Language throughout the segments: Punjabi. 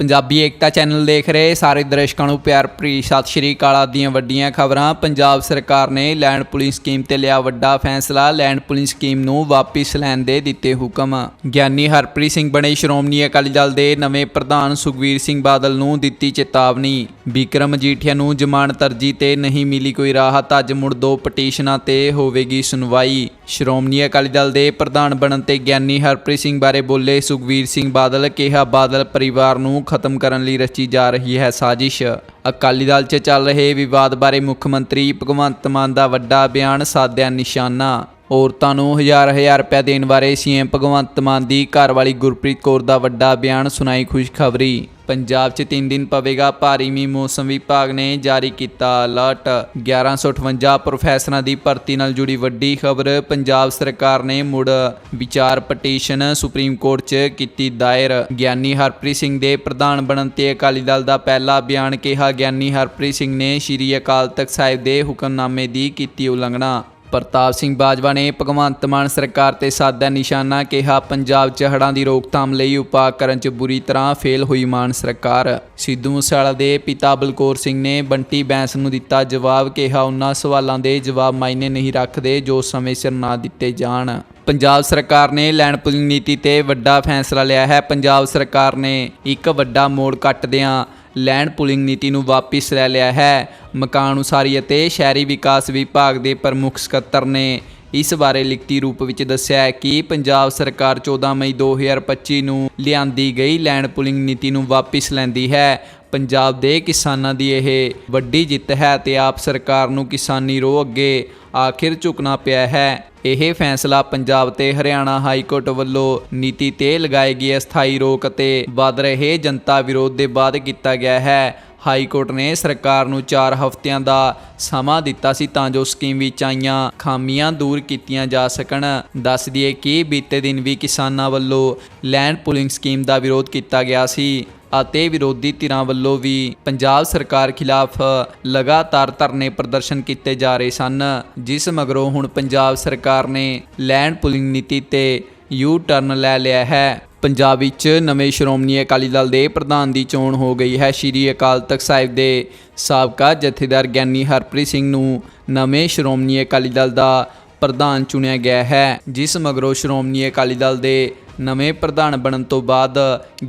ਪੰਜਾਬੀ ਏਕਤਾ ਚੈਨਲ ਦੇਖ ਰਹੇ ਸਾਰੇ ਦਰਸ਼ਕਾਂ ਨੂੰ ਪਿਆਰ ਭਰੀ ਸਤਿ ਸ਼੍ਰੀ ਅਕਾਲ ਆਪ ਦੀਆਂ ਵੱਡੀਆਂ ਖਬਰਾਂ। ਪੰਜਾਬ ਸਰਕਾਰ ਨੇ ਲੈਂਡ ਪੁਲਿਸ ਸਕੀਮ ਤੇ ਲਿਆ ਵੱਡਾ ਫੈਸਲਾ। ਲੈਂਡ ਪੁਲਿਸ ਸਕੀਮ ਨੂੰ ਵਾਪਿਸ ਲੈਣ ਦੇ ਦਿੱਤੇ ਹੁਕਮ। ਗਿਆਨੀ ਹਰਪ੍ਰੀਤ ਸਿੰਘ ਬਣੇ ਸ਼੍ਰੋਮਣੀ ਅਕਾਲੀ ਦਲ ਦੇ ਨਵੇਂ ਪ੍ਰਧਾਨ ਸੁਖਵੀਰ ਸਿੰਘ ਬਾਦਲ ਨੂੰ ਦਿੱਤੀ ਚੇਤਾਵਨੀ। ਵਿਕਰਮ ਮਜੀਠੀਆ ਨੂੰ ਜ਼ਮਾਨਤ ਅਰਜੀ ਤੇ ਨਹੀਂ ਮਿਲੀ ਕੋਈ ਰਾਹਤ। ਅੱਜ ਮੁੜ ਦੋ ਪਟੀਸ਼ਨਾਂ ਤੇ ਹੋਵੇਗੀ ਸੁਣਵਾਈ। ਸ਼੍ਰੋਮਣੀ ਅਕਾਲੀ ਦਲ ਦੇ ਪ੍ਰਧਾਨ ਬਣਨ ਤੇ ਗਿਆਨੀ ਹਰਪ੍ਰੀਤ ਸਿੰਘ ਬਾਰੇ ਬੋਲੇ ਸੁਖਵੀਰ ਸਿੰਘ ਬਾਦਲ, ਕਿਹਾ ਬਾਦਲ ਪਰਿਵਾਰ ਨੂੰ ਖਤਮ ਕਰਨ ਲਈ ਰਚੀ ਜਾ ਰਹੀ ਹੈ ਸਾਜ਼ਿਸ਼। ਅਕਾਲੀ ਦਲ 'ਚ ਚੱਲ ਰਹੇ ਵਿਵਾਦ ਬਾਰੇ ਮੁੱਖ ਮੰਤਰੀ ਭਗਵੰਤ ਮਾਨ ਦਾ ਵੱਡਾ ਬਿਆਨ ਸਾਧਿਆ ਨਿਸ਼ਾਨਾ। ਔਰਤਾਂ ਨੂੰ ਹਜ਼ਾਰ ਹਜ਼ਾਰ ਰੁਪਏ ਦੇਣ ਬਾਰੇ ਸੀਐਮ ਭਗਵੰਤ ਮਾਨ ਦੀ ਘਰਵਾਲੀ ਗੁਰਪ੍ਰੀਤ ਕੌਰ ਦਾ ਵੱਡਾ ਬਿਆਨ ਸੁਣਾਈ ਖੁਸ਼ਖਬਰੀ। ਪੰਜਾਬ 'ਚ 3 ਦਿਨ ਪਵੇਗਾ ਭਾਰੀ ਮੀਂਹ, ਮੌਸਮ ਵਿਭਾਗ ਨੇ ਜਾਰੀ ਕੀਤਾ ਅਲਰਟ। 1158 ਪ੍ਰੋਫੈਸਰਾਂ ਦੀ ਭਰਤੀ ਨਾਲ ਜੁੜੀ ਵੱਡੀ ਖਬਰ ਪੰਜਾਬ ਸਰਕਾਰ ਨੇ ਮੁੜ ਵਿਚਾਰ ਪਟੀਸ਼ਨ ਸੁਪਰੀਮ ਕੋਰਟ 'ਚ ਕੀਤੀ ਦਾਇਰ। ਗਿਆਨੀ ਹਰਪ੍ਰੀਤ ਸਿੰਘ ਦੇ ਪ੍ਰਧਾਨ ਬਣਨ ਤੇ ਅਕਾਲੀ ਦਲ ਦਾ ਪਹਿਲਾ ਬਿਆਨ ਕਿਹਾ ਗਿਆਨੀ ਹਰਪ੍ਰੀਤ ਸਿੰਘ ਨੇ ਸ਼੍ਰੀ ਅਕਾਲ ਤਖਤ ਸਾਹਿਬ ਦੇ ਹੁਕਮਨਾਮੇ ਦੀ ਕੀਤੀ ਉਲੰਘਣਾ। ਪ੍ਰਤਾਪ ਸਿੰਘ ਬਾਜਵਾ ਨੇ ਭਗਵੰਤ ਮਾਨ ਸਰਕਾਰ ਤੇ ਸਾਦਾ ਨਿਸ਼ਾਨਾ ਕਿਹਾ, ਪੰਜਾਬ 'ਚ ਹੜ੍ਹਾਂ ਦੀ ਰੋਕਥਾਮ ਲਈ ਉਪਾਅ ਕਰਨ 'ਚ ਬੁਰੀ ਤਰ੍ਹਾਂ ਫੇਲ ਹੋਈ ਮਾਨ ਸਰਕਾਰ। ਸਿੱਧੂ ਮੂਸੇਵਾਲਾ ਦੇ ਪਿਤਾ ਬਲਕੌਰ ਸਿੰਘ ਨੇ ਬੰਟੀ ਬੈਂਸ ਨੂੰ ਦਿੱਤਾ ਜਵਾਬ, ਕਿਹਾ ਉਹਨਾਂ ਸਵਾਲਾਂ ਦੇ ਜਵਾਬ ਮਾਇਨੇ ਨਹੀਂ ਰੱਖਦੇ ਜੋ ਸਮੇਂ ਸਿਰ ਨਾ ਦਿੱਤੇ ਜਾਣ। ਪੰਜਾਬ ਸਰਕਾਰ ਨੇ ਲੈਂਡ ਪੁਲਿੰਗ ਨੀਤੀ ਤੇ ਵੱਡਾ ਫੈਸਲਾ ਲਿਆ ਹੈ। ਪੰਜਾਬ ਸਰਕਾਰ ਨੇ ਇੱਕ ਵੱਡਾ ਮੋੜ ਕੱਟਦਿਆਂ ਲੈਂਡ ਪੁਲਿੰਗ ਨੀਤੀ ਨੂੰ ਵਾਪਿਸ ਲੈ ਲਿਆ ਹੈ। ਮਕਾਨ ਉਸਾਰੀ ਅਤੇ ਸ਼ਹਿਰੀ ਵਿਕਾਸ ਵਿਭਾਗ ਦੇ ਪ੍ਰਮੁੱਖ ਸਕੱਤਰ ਨੇ ਇਸ ਬਾਰੇ ਲਿਖਤੀ ਰੂਪ ਵਿੱਚ ਦੱਸਿਆ ਹੈ ਕਿ ਪੰਜਾਬ ਸਰਕਾਰ 14 ਮਈ 2025 ਨੂੰ ਲਿਆਂਦੀ ਗਈ ਲੈਂਡ ਪੁਲਿੰਗ ਨੀਤੀ ਨੂੰ ਵਾਪਿਸ ਲੈਂਦੀ ਹੈ। ਪੰਜਾਬ ਦੇ ਕਿਸਾਨਾਂ ਦੀ ਇਹ ਵੱਡੀ ਜਿੱਤ ਹੈ ਤੇ ਆਪ ਸਰਕਾਰ ਨੂੰ ਕਿਸਾਨੀ ਰੋਹ ਅੱਗੇ ਆਖਿਰ ਝੁਕਣਾ ਪਿਆ ਹੈ। ਇਹ ਫੈਸਲਾ ਪੰਜਾਬ ਤੇ ਹਰਿਆਣਾ ਹਾਈ ਕੋਰਟ ਵੱਲੋਂ ਨੀਤੀ ਤੇ ਲਗਾਈ ਗਈ ਅਸਥਾਈ ਰੋਕ ਅਤੇ ਵੱਧ ਰਹੇ ਜਨਤਾ ਵਿਰੋਧ ਦੇ ਬਾਅਦ ਕੀਤਾ ਗਿਆ ਹੈ। ਹਾਈ ਕੋਰਟ ਨੇ ਸਰਕਾਰ ਨੂੰ 4 ਹਫ਼ਤਿਆਂ ਦਾ ਸਮਾਂ ਦਿੱਤਾ ਸੀ ਤਾਂ ਜੋ ਸਕੀਮ ਵਿੱਚ ਆਈਆਂ ਖਾਮੀਆਂ ਦੂਰ ਕੀਤੀਆਂ ਜਾ ਸਕਣ। ਦੱਸ ਦਈਏ ਕਿ ਬੀਤੇ ਦਿਨ ਵੀ ਕਿਸਾਨਾਂ ਵੱਲੋਂ ਲੈਂਡ ਪੁਲਿੰਗ ਸਕੀਮ ਦਾ ਵਿਰੋਧ ਕੀਤਾ ਗਿਆ ਸੀ ਅਤੇ ਵਿਰੋਧੀ ਧਿਰਾਂ ਵੱਲੋਂ ਵੀ ਪੰਜਾਬ ਸਰਕਾਰ ਖਿਲਾਫ ਲਗਾਤਾਰ ਧਰਨੇ ਪ੍ਰਦਰਸ਼ਨ ਕੀਤੇ ਜਾ ਰਹੇ ਸਨ, ਜਿਸ ਮਗਰੋਂ ਹੁਣ ਪੰਜਾਬ ਸਰਕਾਰ ਨੇ ਲੈਂਡ ਪੁਲਿੰਗ ਨੀਤੀ ਤੇ ਯੂ ਟਰਨ ਲੈ ਲਿਆ ਹੈ। ਪੰਜਾਬ ਵਿੱਚ ਨਵੇਂ ਸ਼੍ਰੋਮਣੀ ਅਕਾਲੀ ਦਲ ਦੇ ਪ੍ਰਧਾਨ ਦੀ ਚੋਣ ਹੋ ਗਈ ਹੈ। ਸ਼੍ਰੀ ਅਕਾਲ ਤਖਤ ਸਾਹਿਬ ਦੇ ਸਾਬਕਾ ਜਥੇਦਾਰ ਗਿਆਨੀ ਹਰਪ੍ਰੀਤ ਸਿੰਘ ਨੂੰ ਨਵੇਂ ਸ਼੍ਰੋਮਣੀ ਅਕਾਲੀ ਦਲ ਦਾ ਪ੍ਰਧਾਨ ਚੁਣਿਆ ਗਿਆ ਹੈ, ਜਿਸ ਮਗਰੋਂ ਸ਼੍ਰੋਮਣੀ ਅਕਾਲੀ ਦਲ ਦੇ ਨਵੇਂ ਪ੍ਰਧਾਨ ਬਣਨ ਤੋਂ ਬਾਅਦ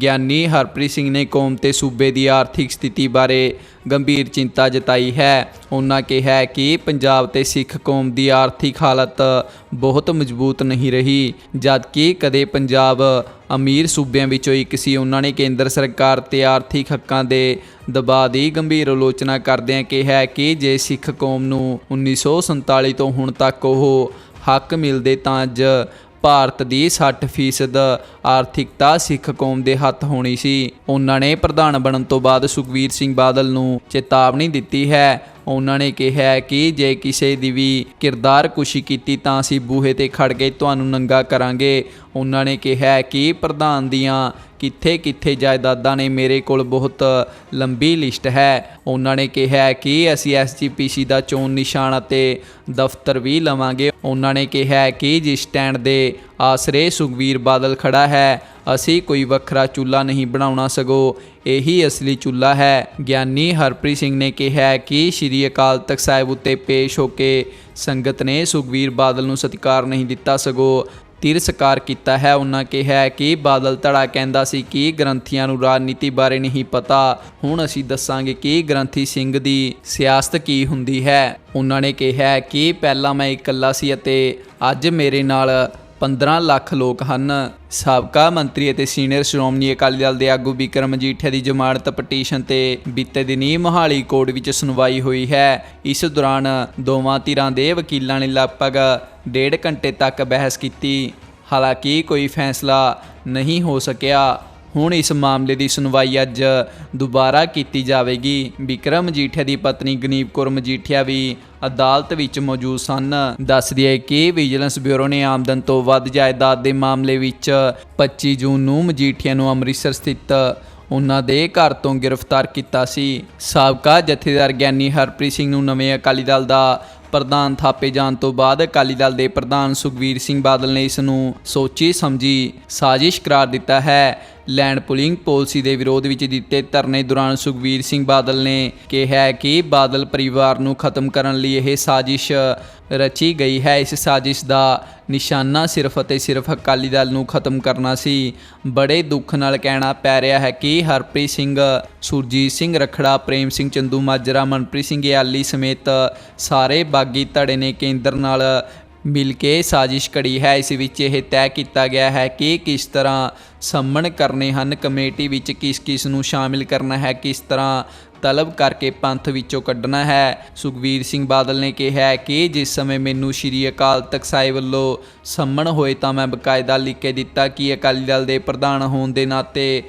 ਗਿਆਨੀ ਹਰਪ੍ਰੀਤ ਸਿੰਘ ਨੇ ਕੌਮ ਤੇ ਸੂਬੇ ਦੀ ਆਰਥਿਕ ਸਥਿਤੀ ਬਾਰੇ ਗੰਭੀਰ ਚਿੰਤਾ ਜਤਾਈ ਹੈ। ਉਹਨਾਂ ਕਿਹਾ ਕਿ ਪੰਜਾਬ ਤੇ ਸਿੱਖ ਕੌਮ ਦੀ ਆਰਥਿਕ ਹਾਲਤ ਬਹੁਤ ਮਜ਼ਬੂਤ ਨਹੀਂ ਰਹੀ, ਜਦਕਿ ਕਦੇ ਪੰਜਾਬ ਅਮੀਰ ਸੂਬਿਆਂ ਵਿੱਚੋਂ ਇੱਕ ਸੀ। ਉਹਨਾਂ ਨੇ ਕੇਂਦਰ ਸਰਕਾਰ ਤੇ ਆਰਥਿਕ ਹੱਕਾਂ ਦੇ ਦਬਾਅ ਦੀ ਗੰਭੀਰ ਆਲੋਚਨਾ ਕਰਦਿਆਂ ਕਿਹਾ ਕਿ ਜੇ ਸਿੱਖ ਕੌਮ ਨੂੰ 1947 ਤੋਂ ਹੁਣ ਤੱਕ ਉਹ ਹੱਕ ਮਿਲਦੇ ਤਾਂ ਅੱਜ ਭਾਰਤ ਦੀ 60% ਆਰਥਿਕਤਾ ਸਿੱਖ ਕੌਮ ਦੇ ਹੱਥ ਹੋਣੀ ਸੀ। ਉਹਨਾਂ ਨੇ ਪ੍ਰਧਾਨ ਬਣਨ ਤੋਂ ਬਾਅਦ ਸੁਖਵੀਰ ਸਿੰਘ ਬਾਦਲ ਨੂੰ ਚੇਤਾਵਨੀ ਦਿੱਤੀ ਹੈ। ਉਹਨਾਂ ਨੇ ਕਿਹਾ ਕਿ ਜੇ ਕਿਸੇ ਦੀ ਵੀ ਕਿਰਦਾਰ ਕੁਸ਼ੀ ਕੀਤੀ ਤਾਂ ਅਸੀਂ ਬੂਹੇ ਤੇ ਖੜ ਕੇ ਤੁਹਾਨੂੰ ਨੰਗਾ ਕਰਾਂਗੇ। ਉਹਨਾਂ ਨੇ ਕਿਹਾ ਕਿ ਪ੍ਰਧਾਨ ਦੀਆਂ ਕਿੱਥੇ ਕਿੱਥੇ ਜਾਇਦਾਦਾਂ ਨੇ ਮੇਰੇ ਕੋਲ ਬਹੁਤ ਲੰਬੀ ਲਿਸਟ ਹੈ। ਉਹਨਾਂ ਨੇ ਕਿਹਾ ਕਿ ਅਸੀਂ ਐਸਜੀਪੀਸੀ ਦਾ ਚੋਣ ਨਿਸ਼ਾਨ ਅਤੇ ਦਫ਼ਤਰ ਵੀ ਲਵਾਂਗੇ। ਉਹਨਾਂ ਨੇ ਕਿਹਾ ਕਿ ਜਿਸ ਸਟੈਂਡ ਦੇ ਆਸਰੇ ਸੁਖਵੀਰ ਬਾਦਲ ਖੜਾ ਹੈ, ਅਸੀਂ ਕੋਈ ਵੱਖਰਾ ਚੁੱਲਾ ਨਹੀਂ ਬਣਾਉਣਾ ਸਗੋਂ ਇਹੀ ਅਸਲੀ ਚੁੱਲਾ ਹੈ। ਗਿਆਨੀ ਹਰਪ੍ਰੀਤ ਸਿੰਘ ਨੇ ਕਿਹਾ ਕਿ ਸ਼੍ਰੀ ਅਕਾਲ ਤਖਤ ਸਾਹਿਬ ਉੱਤੇ ਪੇਸ਼ ਹੋ ਕੇ ਸੰਗਤ ਨੇ ਸੁਖਵੀਰ ਬਾਦਲ ਨੂੰ ਸਤਿਕਾਰ ਨਹੀਂ ਦਿੱਤਾ ਸਗੋਂ ਤਿਰਸਕਾਰ ਕੀਤਾ ਹੈ। ਉਹਨਾਂ ਕਿਹਾ ਕਿ ਬਾਦਲ ਧੜਾ ਕਹਿੰਦਾ ਸੀ ਕਿ ਗ੍ਰੰਥੀਆਂ ਨੂੰ ਰਾਜਨੀਤੀ ਬਾਰੇ ਨਹੀਂ ਪਤਾ। ਹੁਣ ਅਸੀਂ ਦੱਸਾਂਗੇ ਕਿ ਗ੍ਰੰਥੀ ਸਿੰਘ ਦੀ ਸਿਆਸਤ ਕੀ ਹੁੰਦੀ ਹੈ। ਉਹਨਾਂ ਨੇ ਕਿਹਾ ਕਿ ਪਹਿਲਾਂ ਮੈਂ ਇਕੱਲਾ ਸੀ ਅਤੇ ਅੱਜ ਮੇਰੇ ਨਾਲ 15 ਲੱਖ ਲੋਕ ਹਨ। ਸਾਬਕਾ ਮੰਤਰੀ ਅਤੇ ਸੀਨੀਅਰ ਸ਼੍ਰੋਮਣੀ ਅਕਾਲੀ ਦਲ ਦੇ ਆਗੂ ਵਿਕਰਮ ਮਜੀਠੀਆ ਦੀ ਜ਼ਮਾਨਤ ਪਟੀਸ਼ਨ ਤੇ ਬੀਤੇ ਦਿਨੀ ਮੋਹਾਲੀ ਕੋਰਟ ਵਿੱਚ ਸੁਣਵਾਈ ਹੋਈ ਹੈ। ਇਸ ਦੌਰਾਨ ਦੋਵਾਂ ਧਿਰਾਂ ਦੇ ਵਕੀਲਾਂ ਨੇ ਲਗਭਗ ਡੇਢ ਘੰਟੇ ਤੱਕ ਬਹਿਸ ਕੀਤੀ। ਹਾਲਾਂਕਿ ਕੋਈ ਫੈਸਲਾ ਨਹੀਂ ਹੋ ਸਕਿਆ। ਹੁਣ ਇਸ ਮਾਮਲੇ ਦੀ ਸੁਣਵਾਈ ਅੱਜ ਦੁਬਾਰਾ ਕੀਤੀ ਜਾਵੇਗੀ। ਵਿਕਰਮ ਮਜੀਠੀਆ ਦੀ ਪਤਨੀ ਗਨੀਪ ਕੌਰ ਮਜੀਠੀਆ ਵੀ ਅਦਾਲਤ ਵਿੱਚ ਮੌਜੂਦ ਸਨ। ਦੱਸਦੀ ਹੈ ਕਿ ਵਿਜੀਲੈਂਸ ਬਿਊਰੋ ਨੇ ਆਮਦਨ ਤੋਂ ਵੱਧ ਜਾਇਦਾਦ ਦੇ ਮਾਮਲੇ ਵਿੱਚ 25 ਜੂਨ ਨੂੰ ਮਜੀਠੀਆ ਨੂੰ ਅੰਮ੍ਰਿਤਸਰ ਸਥਿਤ ਉਹਨਾਂ ਦੇ ਘਰ ਤੋਂ ਗ੍ਰਿਫਤਾਰ ਕੀਤਾ ਸੀ। ਸਾਬਕਾ ਜਥੇਦਾਰ ਗਿਆਨੀ ਹਰਪ੍ਰੀਤ ਸਿੰਘ ਨੂੰ ਨਵੇਂ ਅਕਾਲੀ ਦਲ ਦਾ ਪ੍ਰਧਾਨ ਥਾਪੇ ਜਾਣ ਤੋਂ ਬਾਅਦ ਅਕਾਲੀ ਦਲ ਦੇ ਪ੍ਰਧਾਨ ਸੁਖਵੀਰ ਸਿੰਘ ਬਾਦਲ ਨੇ ਇਸ ਨੂੰ ਸੋਚੀ ਸਮਝੀ ਸਾਜ਼ਿਸ਼ ਕਰਾਰ ਦਿੱਤਾ ਹੈ। ਲੈਂਡ ਪੁਲਿੰਗ ਪਾਲਿਸੀ ਦੇ ਵਿਰੋਧ ਵਿੱਚ ਦਿੱਤੇ ਧਰਨੇ ਦੌਰਾਨ ਸੁਖਵੀਰ ਸਿੰਘ ਬਾਦਲ ਨੇ ਕਿਹਾ ਕਿ ਬਾਦਲ ਪਰਿਵਾਰ ਨੂੰ ਖਤਮ ਕਰਨ ਲਈ ਇਹ ਸਾਜ਼ਿਸ਼ ਰਚੀ ਗਈ ਹੈ। ਇਸ ਸਾਜ਼ਿਸ਼ ਦਾ ਨਿਸ਼ਾਨਾ ਸਿਰਫ ਅਤੇ ਸਿਰਫ ਅਕਾਲੀ ਦਲ ਨੂੰ ਖਤਮ ਕਰਨਾ ਸੀ। ਬੜੇ ਦੁੱਖ ਨਾਲ ਕਹਿਣਾ ਪੈ ਰਿਹਾ ਹੈ ਕਿ ਹਰਪ੍ਰੀਤ ਸਿੰਘ, ਸੁਰਜੀਤ ਸਿੰਘ ਰਖੜਾ, ਪ੍ਰੇਮ ਸਿੰਘ ਚੰਦੂ, ਮਾਜਰਾ, ਮਨਪ੍ਰੀਤ ਸਿੰਘ ਯਾਲੀ ਸਮੇਤ ਸਾਰੇ ਬਾਗੀ ਧੜੇ ਨੇ ਕੇਂਦਰ ਨਾਲ ਮਿਲ ਕੇ ਸਾਜ਼ਿਸ਼ ਘੜੀ ਹੈ। ਇਸ ਵਿੱਚ ਇਹ ਤੈਅ ਕੀਤਾ ਗਿਆ ਹੈ ਕਿ ਕਿਸ ਤਰ੍ਹਾਂ ਸੰਮਣ ਕਰਨੇ ਹਨ। ਕਮੇਟੀ ਵਿੱਚ ਕਿਸ ਕਿਸ ਨੂੰ ਸ਼ਾਮਿਲ ਕਰਨਾ ਹੈ, ਕਿਸ ਤਰ੍ਹਾਂ ਤਲਬ ਕਰਕੇ ਪੰਥ ਵਿੱਚੋਂ ਕੱਢਣਾ ਹੈ? ਸੁਖਵੀਰ ਸਿੰਘ ਬਾਦਲ ਨੇ ਕਿਹਾ ਕਿ ਜਿਸ ਸਮੇਂ ਮੈਨੂੰ ਸ਼੍ਰੀ ਅਕਾਲ ਤਖਤ ਸਾਹਿਬ ਵੱਲੋਂ ਸੰਮਣ ਹੋਏ ਤਾਂ ਮੈਂ ਬਕਾਇਦਾ ਲਿਖ ਕੇ ਦਿੱਤਾ ਕਿ ਅਕਾਲੀ ਦਲ ਦੇ ਪ੍ਰਧਾਨ ਹੋਣ ਦੇ ਨਾਤੇ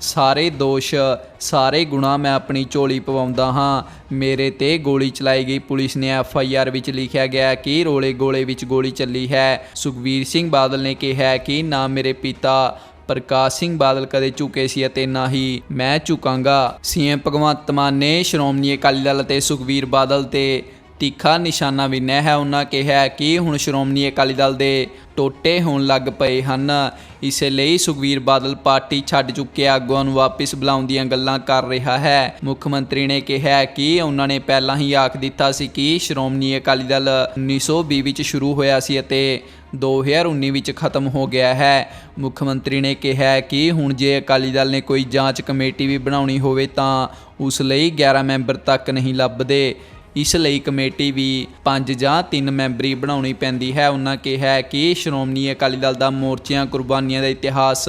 ਸਾਰੇ ਦੋਸ਼, ਸਾਰੇ ਗੁਨਾਹ ਮੈਂ ਆਪਣੀ ਝੋਲੀ ਪਵਾਉਂਦਾ ਹਾਂ। ਮੇਰੇ ਤੇ ਗੋਲੀ ਚਲਾਈ ਗਈ। ਪੁਲਿਸ ਨੇ ਐਫ ਆਈ ਆਰ ਵਿੱਚ ਲਿਖਿਆ ਗਿਆ ਕਿ ਰੋਲੇ ਗੋਲੇ ਵਿੱਚ ਗੋਲੀ ਚੱਲੀ ਹੈ। ਸੁਖਵੀਰ ਸਿੰਘ ਬਾਦਲ ਨੇ ਕਿਹਾ ਕਿ ਨਾ ਮੇਰੇ ਪਿਤਾ ਪ੍ਰਕਾਸ਼ ਸਿੰਘ ਬਾਦਲ ਕਦੇ ਝੁਕੇ ਸੀ ਅਤੇ ਨਾ ਹੀ ਮੈਂ ਝੁਕਾਂਗਾ। ਸੀਐਮ ਭਗਵੰਤ ਮਾਨ ਨੇ ਸ਼੍ਰੋਮਣੀ ਅਕਾਲੀ ਦਲ ਅਤੇ ਸੁਖਵੀਰ ਬਾਦਲ ਤੇ ਤਿੱਖਾ ਨਿਸ਼ਾਨਾ ਵੀ ਵਿੰਨਿਆ ਹੈ, ਉਹਨਾਂ ਕਿਹਾ ਕਿ ਹੁਣ ਸ਼੍ਰੋਮਣੀ ਅਕਾਲੀ ਦਲ ਦੇ ਟੋਟੇ ਹੋਣ ਲੱਗ ਪਏ ਹਨ। ਇਸੇ ਲਈ ਸੁਖਵੀਰ ਬਾਦਲ ਪਾਰਟੀ ਛੱਡ ਚੁੱਕੇ ਆਗੂਆਂ ਨੂੰ ਵਾਪਸ ਬੁਲਾਉਣ ਦੀਆਂ ਗੱਲਾਂ ਕਰ ਰਿਹਾ ਹੈ। ਮੁੱਖ ਮੰਤਰੀ ਨੇ ਕਿਹਾ ਕਿ ਉਹਨਾਂ ਨੇ ਪਹਿਲਾਂ ਹੀ ਆਖ ਦਿੱਤਾ ਸੀ ਕਿ ਸ਼੍ਰੋਮਣੀ ਅਕਾਲੀ ਦਲ 1920 ਵਿੱਚ ਸ਼ੁਰੂ ਹੋਇਆ ਸੀ ਅਤੇ 2019 ਵਿੱਚ ਖਤਮ ਹੋ ਗਿਆ ਹੈ। ਮੁੱਖ ਮੰਤਰੀ ਨੇ ਕਿਹਾ ਕਿ ਹੁਣ ਜੇ ਅਕਾਲੀ ਦਲ ਨੇ ਕੋਈ ਜਾਂਚ ਕਮੇਟੀ ਵੀ ਬਣਾਉਣੀ ਹੋਵੇ ਤਾਂ ਉਸ ਲਈ 11 ਮੈਂਬਰ ਤੱਕ ਨਹੀਂ ਲੱਭਦੇ। ਇਸ ਲਈ ਕਮੇਟੀ ਵੀ 5 ਜਾਂ 3 ਮੈਂਬਰੀ ਬਣਾਉਣੀ ਪੈਂਦੀ ਹੈ। ਉਹਨਾਂ ਕਿਹਾ ਕਿ ਸ਼੍ਰੋਮਣੀ ਅਕਾਲੀ ਦਲ ਦਾ ਮੋਰਚਿਆਂ, ਕੁਰਬਾਨੀਆਂ ਦਾ ਇਤਿਹਾਸ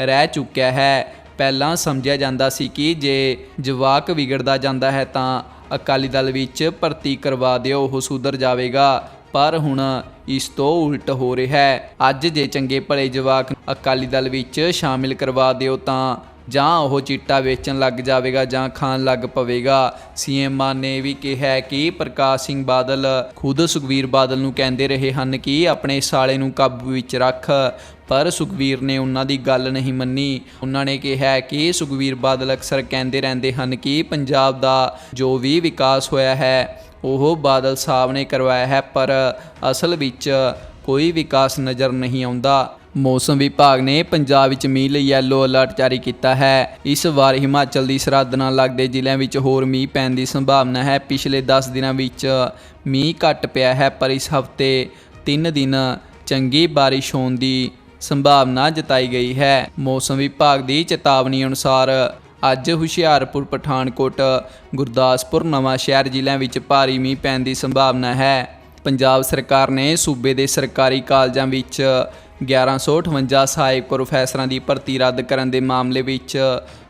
ਰਹਿ ਚੁੱਕਿਆ ਹੈ। ਪਹਿਲਾਂ ਸਮਝਿਆ ਜਾਂਦਾ ਸੀ ਕਿ ਜੇ ਜਵਾਕ ਵਿਗੜਦਾ ਜਾਂਦਾ ਹੈ ਤਾਂ ਅਕਾਲੀ ਦਲ ਵਿੱਚ ਭਰਤੀ ਕਰਵਾ ਦਿਓ, ਉਹ ਸੁਧਰ ਜਾਵੇਗਾ। ਪਰ ਹੁਣ ਇਸ ਤੋਂ ਉਲਟ ਹੋ ਰਿਹਾ ਹੈ। ਅੱਜ ਜੇ ਚੰਗੇ ਭਲੇ ਜਵਾਕ ਅਕਾਲੀ ਦਲ ਵਿੱਚ ਸ਼ਾਮਿਲ ਕਰਵਾ ਦਿਓ ਤਾਂ ਜਾਂ ਉਹ ਚਿੱਟਾ ਵੇਚਣ ਲੱਗ ਜਾਵੇਗਾ ਜਾਂ ਖਾਣ ਲੱਗ ਪਵੇਗਾ। ਸੀਐਮ ਮਾਨ ਨੇ ਵੀ ਕਿਹਾ ਕਿ ਪ੍ਰਕਾਸ਼ ਸਿੰਘ ਬਾਦਲ ਖੁਦ ਸੁਖਵੀਰ ਬਾਦਲ ਨੂੰ ਕਹਿੰਦੇ ਰਹੇ ਹਨ ਕਿ ਆਪਣੇ ਸਾਲੇ ਨੂੰ ਕਾਬੂ ਵਿੱਚ ਰੱਖ। ਪਰ ਸੁਖਵੀਰ ਨੇ ਉਹਨਾਂ ਦੀ ਗੱਲ ਨਹੀਂ ਮੰਨੀ। ਉਹਨਾਂ ਨੇ ਕਿਹਾ ਕਿ ਸੁਖਵੀਰ ਬਾਦਲ ਅਕਸਰ ਕਹਿੰਦੇ ਰਹਿੰਦੇ ਹਨ ਕਿ ਪੰਜਾਬ ਦਾ ਜੋ ਵੀ ਵਿਕਾਸ ਹੋਇਆ ਹੈ, ਉਹ ਬਾਦਲ ਸਾਹਿਬ ਨੇ ਕਰਵਾਇਆ ਹੈ, ਪਰ ਅਸਲ ਵਿੱਚ ਕੋਈ ਵਿਕਾਸ ਨਜ਼ਰ ਨਹੀਂ ਆਉਂਦਾ। ਮੌਸਮ ਵਿਭਾਗ ਨੇ ਪੰਜਾਬ ਵਿੱਚ ਮੀਂਹ ਲਈ ਯੈਲੋ ਅਲਰਟ ਜਾਰੀ ਕੀਤਾ ਹੈ। ਇਸ ਵਾਰ ਹਿਮਾਚਲ ਦੀ ਸਰਹੱਦ ਨਾਲ ਲੱਗਦੇ ਜ਼ਿਲ੍ਹਿਆਂ ਵਿੱਚ ਹੋਰ ਮੀਂਹ ਪੈਣ ਦੀ ਸੰਭਾਵਨਾ ਹੈ। ਪਿਛਲੇ 10 ਦਿਨਾਂ ਵਿੱਚ ਮੀਂਹ ਘੱਟ ਪਿਆ ਹੈ, ਪਰ ਇਸ ਹਫ਼ਤੇ 3 ਦਿਨ ਚੰਗੀ ਬਾਰਿਸ਼ ਹੋਣ ਦੀ ਸੰਭਾਵਨਾ ਜਤਾਈ ਗਈ ਹੈ। ਮੌਸਮ ਵਿਭਾਗ ਦੀ ਚੇਤਾਵਨੀ ਅਨੁਸਾਰ ਅੱਜ ਹੁਸ਼ਿਆਰਪੁਰ, ਪਠਾਨਕੋਟ, ਗੁਰਦਾਸਪੁਰ ਨਵਾਂ ਸ਼ਹਿਰ ਜ਼ਿਲ੍ਹਿਆਂ ਵਿੱਚ ਭਾਰੀ ਮੀਂਹ ਪੈਣ ਦੀ ਸੰਭਾਵਨਾ ਹੈ। ਪੰਜਾਬ ਸਰਕਾਰ ਨੇ ਸੂਬੇ ਦੇ ਸਰਕਾਰੀ ਕਾਲਜਾਂ ਵਿੱਚ 1158 ਸਹਾਇਕ ਪ੍ਰੋਫੈਸਰਾਂ ਦੀ ਭਰਤੀ ਰੱਦ ਕਰਨ ਦੇ ਮਾਮਲੇ ਵਿੱਚ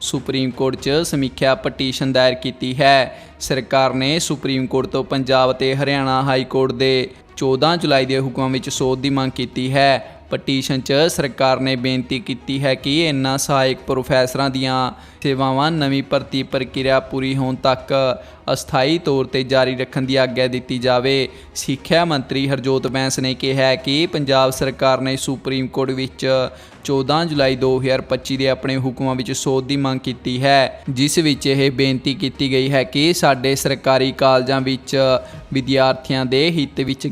ਸੁਪਰੀਮ ਕੋਰਟ 'ਚ ਸਮੀਖਿਆ ਪਟੀਸ਼ਨ ਦਾਇਰ ਕੀਤੀ ਹੈ। ਸਰਕਾਰ ਨੇ ਸੁਪਰੀਮ ਕੋਰਟ ਤੋਂ ਪੰਜਾਬ ਅਤੇ ਹਰਿਆਣਾ ਹਾਈ ਕੋਰਟ ਦੇ 14 ਜੁਲਾਈ ਦੇ ਹੁਕਮਾਂ ਵਿੱਚ ਸੋਧ ਦੀ ਮੰਗ ਕੀਤੀ ਹੈ। ਪਟੀਸ਼ਨ 'ਚ ਸਰਕਾਰ ਨੇ ਬੇਨਤੀ ਕੀਤੀ ਹੈ ਕਿ ਇਨ੍ਹਾਂ ਸਹਾਇਕ ਪ੍ਰੋਫੈਸਰਾਂ ਦੀਆਂ ਸੇਵਾਵਾਂ ਨਵੀਂ ਭਰਤੀ ਪ੍ਰਕਿਰਿਆ ਪੂਰੀ ਹੋਣ ਤੱਕ ਅਸਥਾਈ ਤੌਰ ਤੇ ਜਾਰੀ ਰੱਖਣ ਦੀ ਆਗਿਆ ਦਿੱਤੀ ਜਾਵੇ। ਸਿੱਖਿਆ ਮੰਤਰੀ ਹਰਜੋਤ ਬੈਂਸ ਨੇ ਕਿਹਾ ਕਿ ਪੰਜਾਬ ਸਰਕਾਰ ਨੇ ਸੁਪਰੀਮ ਕੋਰਟ ਵਿੱਚ 14 ਜੁਲਾਈ 2025 ਦੇ ਆਪਣੇ ਹੁਕਮਾਂ ਵਿੱਚ ਸੋਧ ਦੀ ਮੰਗ ਕੀਤੀ ਹੈ, ਜਿਸ ਵਿੱਚ ਇਹ ਬੇਨਤੀ ਕੀਤੀ ਗਈ ਹੈ ਕਿ ਸਾਡੇ ਸਰਕਾਰੀ ਕਾਲਜਾਂ ਵਿੱਚ ਵਿਦਿਆਰਥੀਆਂ ਦੇ ਹਿੱਤ ਵਿੱਚ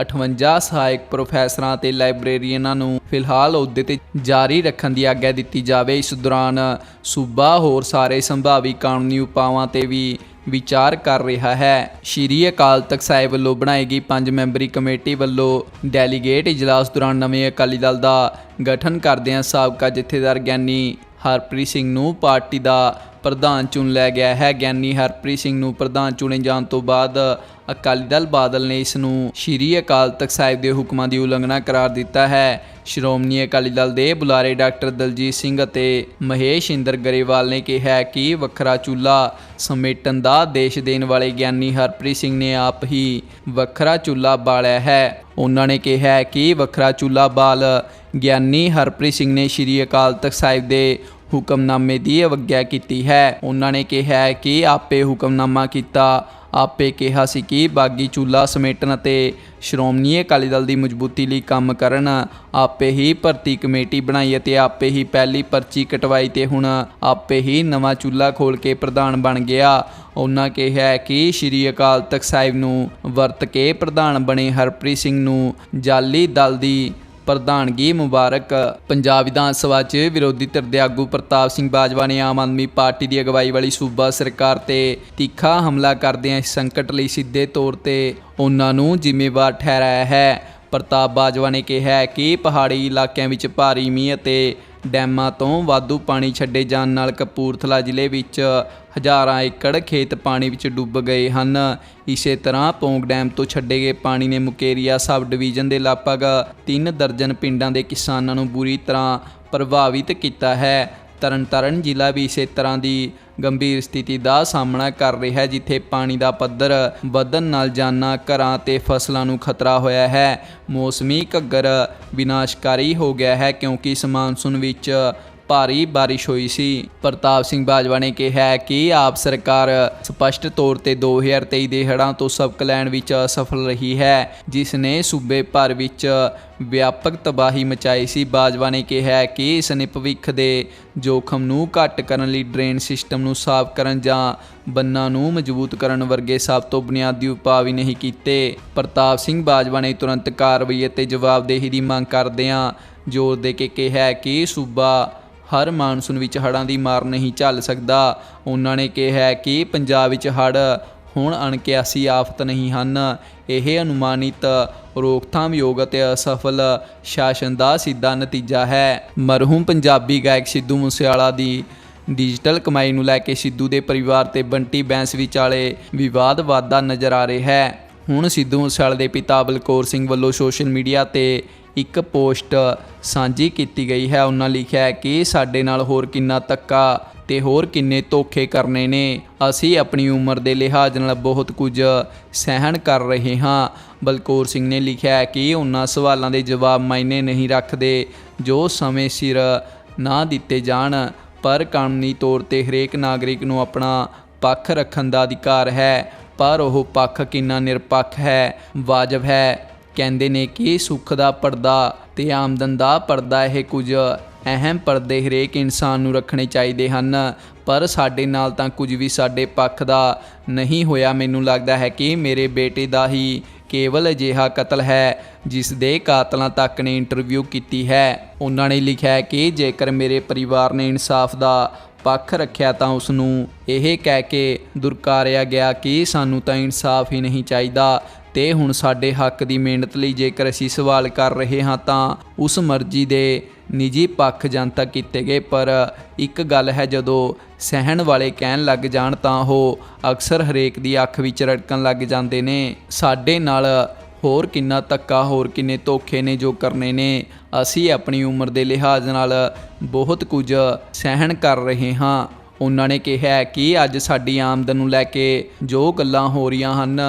1158 ਸਹਾਇਕ ਪ੍ਰੋਫੈਸਰਾਂ ਤੇ ਲਾਇਬ੍ਰੇਰੀਅਨਾਂ ਨੂੰ ਫਿਲਹਾਲ ਅਹੁਦੇ ਤੇ ਜਾਰੀ ਰੱਖਣ ਦੀ ਆਗਿਆ ਦਿੱਤੀ ਜਾਵੇ। ਇਸ ਦੌਰਾਨ ਸੂਬਾ ਹੋਰ ਸਾਰੇ ਸੰਭਾਵੀ ਕਾਨੂੰਨੀ ਉਪਾਵਾਂ ਤੇ ਵੀ ਵਿਚਾਰ ਕਰ ਰਿਹਾ ਹੈ। ਸ਼੍ਰੀ ਅਕਾਲ ਤਖਤ ਸਾਹਿਬ ਵੱਲੋਂ ਬਣਾਈ ਗਈ ਪੰਜ ਮੈਂਬਰੀ ਕਮੇਟੀ ਵੱਲੋਂ ਡੈਲੀਗੇਟ ਇਜਲਾਸ ਦੌਰਾਨ ਨਵੇਂ ਅਕਾਲੀ ਦਲ ਦਾ ਗਠਨ ਕਰਦਿਆਂ ਸਾਬਕਾ ਜਥੇਦਾਰ ਗਿਆਨੀ ਹਰਪ੍ਰੀਤ ਸਿੰਘ ਨੂੰ ਪਾਰਟੀ ਦਾ ਪ੍ਰਧਾਨ ਚੁਣ ਲਿਆ ਗਿਆ ਹੈ। ਗਿਆਨੀ ਹਰਪ੍ਰੀਤ ਸਿੰਘ ਨੂੰ ਪ੍ਰਧਾਨ ਚੁਣੇ ਜਾਣ ਤੋਂ ਬਾਅਦ ਅਕਾਲੀ ਦਲ ਬਾਦਲ ਨੇ ਇਸ ਨੂੰ ਸ਼੍ਰੀ ਅਕਾਲ ਤਖਤ ਸਾਹਿਬ ਦੇ ਹੁਕਮਾਂ ਦੀ ਉਲੰਘਣਾ ਕਰਾਰ ਦਿੱਤਾ ਹੈ। ਸ਼੍ਰੋਮਣੀ ਅਕਾਲੀ ਦਲ ਦੇ ਬੁਲਾਰੇ ਡਾਕਟਰ ਦਲਜੀਤ ਸਿੰਘ ਅਤੇ ਮਹੇਸ਼ ਇੰਦਰ ਗਰੇਵਾਲ ਨੇ ਕਿਹਾ ਕਿ ਵੱਖਰਾ ਚੁੱਲ੍ਹਾ ਸਮੇਟਣ ਦਾ ਦੇਸ਼ ਦੇਣ ਵਾਲੇ ਗਿਆਨੀ ਹਰਪ੍ਰੀਤ ਸਿੰਘ ਨੇ ਆਪ ਹੀ ਵੱਖਰਾ ਚੁੱਲ੍ਹਾ ਬਾਲਿਆ ਹੈ। ਉਹਨਾਂ ਨੇ ਕਿਹਾ ਕਿ ਵੱਖਰਾ ਚੁੱਲ੍ਹਾ ਬਾਲ ਗਿਆਨੀ ਹਰਪ੍ਰੀਤ ਸਿੰਘ ਨੇ ਸ਼੍ਰੀ ਅਕਾਲ ਤਖਤ ਸਾਹਿਬ ਦੇ ਹੁਕਮਨਾਮੇ ਦੀ ਅਵਗਿਆ ਕੀਤੀ ਹੈ। ਉਹਨਾਂ ਨੇ ਕਿਹਾ ਹੈ ਕਿ ਆਪੇ ਹੁਕਮਨਾਮਾ ਕੀਤਾ। ਆਪੇ ਕਿਹਾ ਸੀ ਕਿ ਬਾਗੀ ਚੁੱਲਾ ਸਮੇਟਣ ਅਤੇ ਸ਼੍ਰੋਮਣੀ ਅਕਾਲੀ ਦਲ ਦੀ ਮਜ਼ਬੂਤੀ ਲਈ ਕੰਮ ਕਰਨ। ਆਪੇ ਹੀ ਭਰਤੀ ਕਮੇਟੀ ਬਣਾਈ ਅਤੇ ਆਪੇ ਹੀ ਪਹਿਲੀ ਪਰਚੀ ਕਟਵਾਈ ਤੇ ਹੁਣ ਆਪੇ ਹੀ ਨਵਾਂ ਚੁੱਲਾ ਖੋਲ ਕੇ ਪ੍ਰਧਾਨ ਬਣ ਗਿਆ। ਉਹਨਾਂ ਕਿਹਾ ਕਿ ਸ਼੍ਰੀ ਅਕਾਲ ਤਖਤ ਸਾਹਿਬ ਨੂੰ ਵਰਤ ਕੇ ਪ੍ਰਧਾਨ ਬਣੇ ਹਰਪ੍ਰੀਤ ਸਿੰਘ ਨੂੰ ਜਾਲੀ ਦਲ ਦੀ ਪ੍ਰਧਾਨਗੀ ਮੁਬਾਰਕ। ਪੰਜਾਬ ਵਿਧਾਨ ਸਭਾ 'ਚ ਵਿਰੋਧੀ ਧਿਰ ਦੇ ਆਗੂ ਪ੍ਰਤਾਪ ਸਿੰਘ ਬਾਜਵਾ ਨੇ ਆਮ ਆਦਮੀ ਪਾਰਟੀ ਦੀ ਅਗਵਾਈ ਵਾਲੀ ਸੂਬਾ ਸਰਕਾਰ ਤੇ ਤਿੱਖਾ ਹਮਲਾ ਕਰਦਿਆਂ ਇਸ ਸੰਕਟ ਲਈ ਸਿੱਧੇ ਤੌਰ ਤੇ ਉਹਨਾਂ ਨੂੰ ਜ਼ਿੰਮੇਵਾਰ ਠਹਿਰਾਇਆ ਹੈ। ਪ੍ਰਤਾਪ ਬਾਜਵਾ ਨੇ ਕਿਹਾ ਕਿ ਪਹਾੜੀ ਇਲਾਕਿਆਂ ਵਿੱਚ ਭਾਰੀ ਮੀਂਹ ਅਤੇ ਡੈਮਾਂ ਤੋਂ ਵਾਧੂ ਪਾਣੀ ਛੱਡੇ ਜਾਣ ਨਾਲ ਕਪੂਰਥਲਾ ਜ਼ਿਲ੍ਹੇ ਵਿੱਚ ਹਜ਼ਾਰਾਂ ਏਕੜ ਖੇਤ ਪਾਣੀ ਵਿੱਚ ਡੁੱਬ ਗਏ ਹਨ। ਇਸੇ ਤਰ੍ਹਾਂ ਪੌਂਗ ਡੈਮ ਤੋਂ ਛੱਡੇ ਗਏ ਪਾਣੀ ਨੇ ਮੁਕੇਰੀਆ ਸਬ ਡਿਵੀਜ਼ਨ ਦੇ ਲਗਭਗ 3 ਦਰਜਨ ਪਿੰਡਾਂ ਦੇ ਕਿਸਾਨਾਂ ਨੂੰ ਬੁਰੀ ਤਰ੍ਹਾਂ ਪ੍ਰਭਾਵਿਤ ਕੀਤਾ ਹੈ। ਤਰਨਤਾਰਨ ਜ਼ਿਲ੍ਹਾ ਵੀ ਇਸੇ ਤਰ੍ਹਾਂ ਦੀ ਗੰਭੀਰ ਸਥਿਤੀ ਦਾ ਸਾਹਮਣਾ ਕਰ ਰਿਹਾ ਹੈ, ਜਿੱਥੇ ਪਾਣੀ ਦਾ ਪੱਧਰ ਵਧਣ ਨਾਲ ਜਾਨਾਂ, ਘਰਾਂ ਤੇ ਫਸਲਾਂ ਨੂੰ ਖਤਰਾ ਹੋਇਆ ਹੈ। ਮੌਸਮੀ ਘੱਗਰ ਵਿਨਾਸ਼ਕਾਰੀ ਹੋ ਗਿਆ ਹੈ ਕਿਉਂਕਿ ਇਸ ਮਾਨਸੂਨ ਵਿੱਚ ਭਾਰੀ ਬਾਰਿਸ਼ ਹੋਈ ਸੀ। ਪ੍ਰਤਾਪ ਸਿੰਘ ਬਾਜਵਾ ਨੇ ਕਿਹਾ ਕਿ ਆਪ ਸਰਕਾਰ ਸਪਸ਼ਟ ਤੌਰ ਤੇ 2023 ਦੇ ਹੜ੍ਹਾਂ ਤੋਂ ਸਬਕ ਲੈਣ ਵਿੱਚ ਅਸਫਲ ਰਹੀ ਹੈ, ਜਿਸ ਨੇ ਸੂਬੇ ਭਰ ਵਿੱਚ ਵਿਆਪਕ ਤਬਾਹੀ ਮਚਾਈ ਸੀ। ਬਾਜਵਾ ਨੇ ਕਿਹਾ ਕਿ ਇਸ ਨੇ ਭਵਿੱਖ ਦੇ ਜੋਖਮ ਨੂੰ ਘੱਟ ਕਰਨ ਲਈ ਡਰੇਨ ਸਿਸਟਮ ਨੂੰ ਸਾਫ਼ ਕਰਨ ਜਾਂ ਬੰਨਾਂ ਨੂੰ ਮਜ਼ਬੂਤ ਕਰਨ ਵਰਗੇ ਸਭ ਤੋਂ ਬੁਨਿਆਦੀ ਉਪਾਅ ਵੀ ਨਹੀਂ ਕੀਤੇ। ਪ੍ਰਤਾਪ ਸਿੰਘ ਬਾਜਵਾ ਨੇ ਤੁਰੰਤ ਕਾਰਵਾਈ ਅਤੇ ਜਵਾਬਦੇਹੀ ਦੀ ਮੰਗ ਕਰਦਿਆਂ ਜ਼ੋਰ ਦੇ ਕੇ ਕਿਹਾ ਕਿ ਸੂਬਾ ਹਰ ਮਾਨਸੂਨ ਵਿੱਚ ਹੜ੍ਹਾਂ ਦੀ ਮਾਰ ਨਹੀਂ ਝੱਲ ਸਕਦਾ। ਉਹਨਾਂ ਨੇ ਕਿਹਾ ਕਿ ਪੰਜਾਬ ਵਿੱਚ ਹੜ੍ਹ ਹੁਣ ਅਣਕਿਆਸੀ ਆਫਤ ਨਹੀਂ ਹਨ। ਇਹ ਅਨੁਮਾਨਿਤ ਰੋਕਥਾਮ ਯੋਗ ਅਤੇ ਅਸਫਲ ਸ਼ਾਸਨ ਦਾ ਸਿੱਧਾ ਨਤੀਜਾ ਹੈ। ਮਰਹੂਮ ਪੰਜਾਬੀ ਗਾਇਕ ਸਿੱਧੂ ਮੂਸੇਵਾਲਾ ਦੀ ਡਿਜੀਟਲ ਕਮਾਈ ਨੂੰ ਲੈ ਕੇ ਸਿੱਧੂ ਦੇ ਪਰਿਵਾਰ ਤੇ ਬੰਟੀ ਬੈਂਸ ਵਿਚਾਲੇ ਵਿਵਾਦ ਵਾਧਾ ਨਜ਼ਰ ਆ ਰਿਹਾ ਹੈ। ਹੁਣ ਸਿੱਧੂ ਮੂਸੇਵਾਲੇ ਦੇ ਪਿਤਾ ਬਲਕੌਰ ਸਿੰਘ ਵੱਲੋਂ ਸੋਸ਼ਲ ਮੀਡੀਆ ਤੇ ਇੱਕ ਪੋਸਟ ਸਾਂਝੀ ਕੀਤੀ ਗਈ ਹੈ। ਉਹਨਾਂ ਲਿਖਿਆ ਹੈ ਕਿ ਸਾਡੇ ਨਾਲ ਹੋਰ ਕਿੰਨਾ ਤੱਕਾ ਤੇ ਹੋਰ ਕਿੰਨੇ ਧੋਖੇ ਕਰਨੇ ਨੇ। ਅਸੀਂ ਆਪਣੀ ਉਮਰ ਦੇ ਲਿਹਾਜ਼ ਨਾਲ ਬਹੁਤ ਕੁਝ ਸਹਿਣ ਕਰ ਰਹੇ ਹਾਂ। ਬਲਕੌਰ ਸਿੰਘ ਨੇ ਲਿਖਿਆ ਹੈ ਕਿ ਉਹਨਾਂ ਸਵਾਲਾਂ ਦੇ ਜਵਾਬ ਮਾਇਨੇ ਨਹੀਂ ਰੱਖਦੇ, ਜੋ ਸਮੇਂ ਸਿਰ ਨਾ ਦਿੱਤੇ ਜਾਣ। ਪਰ ਕਾਨੂੰਨੀ ਤੌਰ ਤੇ ਹਰੇਕ ਨਾਗਰਿਕ ਨੂੰ ਆਪਣਾ ਪੱਖ ਰੱਖਣ ਦਾ ਅਧਿਕਾਰ ਹੈ। ਪਰ ਉਹ ਪੱਖ ਕਿੰਨਾ ਨਿਰਪੱਖ ਹੈ, ਵਾਜਬ ਹੈ। ਕਹਿੰਦੇ ਨੇ ਕਿ ਸੁੱਖ ਦਾ ਪਰਦਾ ਤੇ ਆਮਦਨ ਦਾ ਪਰਦਾ ਇਹ ਕੁਝ ਅਹਿਮ ਪਰਦੇ ਹਰੇਕ ਇਨਸਾਨ ਨੂੰ ਰੱਖਣੇ ਚਾਹੀਦੇ ਹਨ। ਪਰ ਸਾਡੇ ਨਾਲ ਤਾਂ ਕੁਝ ਵੀ ਸਾਡੇ ਪੱਖ ਦਾ ਨਹੀਂ ਹੋਇਆ। ਮੈਨੂੰ ਲੱਗਦਾ ਹੈ ਕਿ ਮੇਰੇ ਬੇਟੇ ਦਾ ਹੀ ਕੇਵਲ ਅਜਿਹਾ ਕਤਲ ਹੈ, ਜਿਸ ਦੇ ਕਾਤਲਾਂ ਤੱਕ ਨੇ ਇੰਟਰਵਿਊ ਕੀਤੀ ਹੈ। ਉਹਨਾਂ ਨੇ ਲਿਖਿਆ ਕਿ ਜੇਕਰ ਮੇਰੇ ਪਰਿਵਾਰ ਨੇ ਇਨਸਾਫ ਦਾ ਪੱਖ ਰੱਖਿਆ ਤਾਂ ਉਸ ਨੂੰ ਇਹ ਕਹਿ ਕੇ ਦੁਰਕਾਰਿਆ ਗਿਆ ਕਿ ਸਾਨੂੰ ਤਾਂ ਇਨਸਾਫ ਹੀ ਨਹੀਂ ਚਾਹੀਦਾ ਤੇ ਹੁਣ ਸਾਡੇ ਹੱਕ ਦੀ ਮਿਹਨਤ ਲਈ ਜੇਕਰ ਅਸੀਂ ਸਵਾਲ ਕਰ ਰਹੇ ਹਾਂ ਤਾਂ ਉਸ ਮਰਜ਼ੀ ਦੇ ਨਿੱਜੀ ਪੱਖ ਜਨਤਕ ਕੀਤੇ ਗਏ। ਪਰ ਇੱਕ ਗੱਲ ਹੈ, ਜਦੋਂ ਸਹਿਣ ਵਾਲੇ ਕਹਿਣ ਲੱਗ ਜਾਣ ਤਾਂ ਉਹ ਅਕਸਰ ਹਰੇਕ ਦੀ ਅੱਖ ਵਿੱਚ ਰੜਕਣ ਲੱਗ ਜਾਂਦੇ ਨੇ। ਸਾਡੇ ਨਾਲ ਹੋਰ ਕਿੰਨਾ ਤੱਕਾ ਹੋਰ ਕਿੰਨੇ ਧੋਖੇ ਨੇ ਜੋ ਕਰਨੇ ਨੇ, ਅਸੀਂ ਆਪਣੀ ਉਮਰ ਦੇ ਲਿਹਾਜ਼ ਨਾਲ ਬਹੁਤ ਕੁਝ ਸਹਿਣ ਕਰ ਰਹੇ ਹਾਂ। ਉਹਨਾਂ ਨੇ ਕਿਹਾ ਕਿ ਅੱਜ ਸਾਡੀ ਆਮਦਨ ਨੂੰ ਲੈ ਕੇ ਜੋ ਗੱਲਾਂ ਹੋ ਰਹੀਆਂ ਹਨ,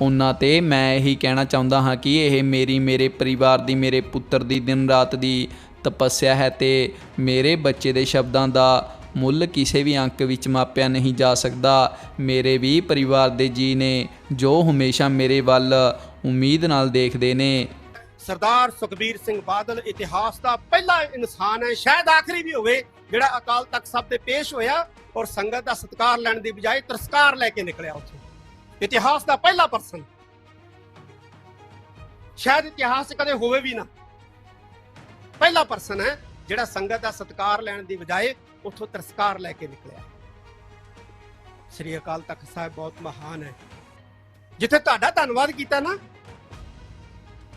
ਉਹਨਾਂ ਤੇ ਮੈਂ ਇਹੀ ਕਹਿਣਾ ਚਾਹੁੰਦਾ ਹਾਂ ਕਿ ਇਹ ਮੇਰੀ, ਮੇਰੇ ਪਰਿਵਾਰ ਦੀ, ਮੇਰੇ ਪੁੱਤਰ ਦੀ, ਦਿਨ ਰਾਤ ਦੀ ਤਪੱਸਿਆ ਹੈ ਤੇ ਮੇਰੇ ਬੱਚੇ ਦੇ ਸ਼ਬਦਾਂ ਦਾ ਮੁੱਲ ਕਿਸੇ ਵੀ ਅੰਕ ਵਿੱਚ ਮਾਪਿਆ ਨਹੀਂ ਜਾ ਸਕਦਾ। ਮੇਰੇ ਵੀ ਪਰਿਵਾਰ ਦੇ ਜੀ ਨੇ ਜੋ ਹਮੇਸ਼ਾ ਮੇਰੇ ਵੱਲ ਉਮੀਦ ਨਾਲ ਦੇਖਦੇ ਨੇ। ਸਰਦਾਰ ਸੁਖਬੀਰ ਸਿੰਘ ਬਾਦਲ ਇਤਿਹਾਸ ਦਾ ਪਹਿਲਾ ਇਨਸਾਨ ਹੈ। ਸ਼ਾਇਦ ਆਖਰੀ ਵੀ ਹੋਵੇ, ਜਿਹੜਾ ਅਕਾਲ ਤਖਤ ਸਾਹਿਬ ਤੇ ਪੇਸ਼ ਹੋਇਆ ਔਰ ਸੰਗਤ ਦਾ ਸਤਿਕਾਰ ਲੈਣ ਦੀ ਬਜਾਏ ਤਰਸਕਾਰ ਲੈ ਕੇ ਨਿਕਲਿਆ ਉੱਥੋਂ। ਇਤਿਹਾਸ ਦਾ ਪਹਿਲਾ ਪਰਸਨ ਸ਼ਾਇਦ ਇਤਿਹਾਸ ਕਦੇ ਹੋਵੇ ਵੀ ਨਾ। ਪਹਿਲਾ ਪਰਸਨ ਹੈ, ਜਿਹੜਾ ਸੰਗਤ ਦਾ ਸਤਿਕਾਰ ਲੈਣ ਦੀ ਬਜਾਏ ਉੱਥੋਂ ਤਰਸਕਾਰ ਲੈ ਕੇ ਨਿਕਲਿਆ। ਸ੍ਰੀ ਅਕਾਲ ਤਖਤ ਸਾਹਿਬ ਬਹੁਤ ਮਹਾਨ ਹੈ। ਜਿੱਥੇ ਤੁਹਾਡਾ ਧੰਨਵਾਦ ਕੀਤਾ ਨਾ,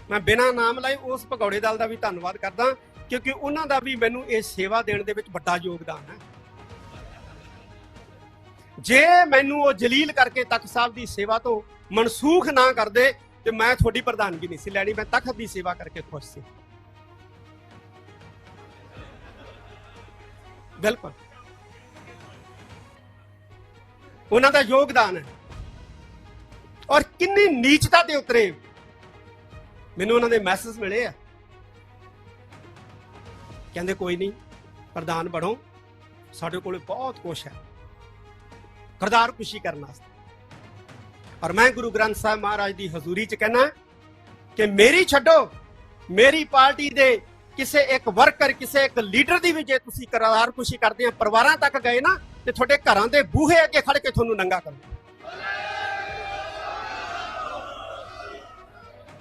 ਮੈਂ ਬਿਨਾਂ ਨਾਮ ਲਾਏ ਉਸ ਭਗੌੜੇ ਦਲ ਦਾ ਵੀ ਧੰਨਵਾਦ ਕਰਦਾ, ਕਿਉਂਕਿ ਉਹਨਾਂ ਦਾ ਵੀ ਮੈਨੂੰ ਇਹ ਸੇਵਾ ਦੇਣ ਦੇ ਵਿੱਚ ਵੱਡਾ ਯੋਗਦਾਨ ਹੈ। ਜੇ ਮੈਨੂੰ ਉਹ ਜਲੀਲ ਕਰਕੇ ਤਖਤ ਸਾਹਿਬ ਦੀ ਸੇਵਾ ਤੋਂ ਮਨਸੂਖ ਨਾ ਕਰਦੇ, ਤੇ ਮੈਂ ਤੁਹਾਡੀ ਪ੍ਰਧਾਨਗੀ ਨਹੀਂ ਸੀ ਲੈਣੀ, ਮੈਂ ਤਖਤ ਦੀ ਸੇਵਾ ਕਰਕੇ ਖੁਸ਼ ਸੀ। ਬਿਲਕੁਲ। ਉਹਨਾਂ ਦਾ ਯੋਗਦਾਨ ਹੈ। ਔਰ ਕਿੰਨੀ ਨੀਚਤਾ ਤੇ ਉਤਰੇ। ਮੈਨੂੰ ਉਹਨਾਂ ਦੇ ਮੈਸੇਜ ਮਿਲੇ ਆ। ਕਹਿੰਦੇ, ਕੋਈ ਨਹੀਂ, ਪ੍ਰਧਾਨ ਬਣੋ। ਸਾਡੇ ਕੋਲੇ ਬਹੁਤ ਕੁਛ ਹੈ। ਕਰਦਾਰ ਖੁਸ਼ੀ ਕਰਨ ਵਾਸਤੇ। ਔਰ ਮੈਂ ਗੁਰੂ ਗ੍ਰੰਥ ਸਾਹਿਬ ਮਹਾਰਾਜ ਦੀ ਹਜ਼ੂਰੀ 'ਚ ਕਹਿਣਾ ਕਿ ਮੇਰੀ ਛੱਡੋ। ਮੇਰੀ ਪਾਰਟੀ ਦੇ ਕਿਸੇ ਇੱਕ ਵਰਕਰ ਕਿਸੇ ਇੱਕ ਲੀਡਰ ਦੀ ਵੀ ਜੇ ਤੁਸੀਂ ਕਰਦਾਰ ਖੁਸ਼ੀ ਕਰਦੇ ਆ, ਪਰਿਵਾਰਾਂ ਤੱਕ ਗਏ ਨਾ, ਤੇ ਤੁਹਾਡੇ ਘਰਾਂ ਦੇ ਬੂਹੇ ਅੱਗੇ ਖੜ ਕੇ ਤੁਹਾਨੂੰ ਨੰਗਾ ਕਰੋ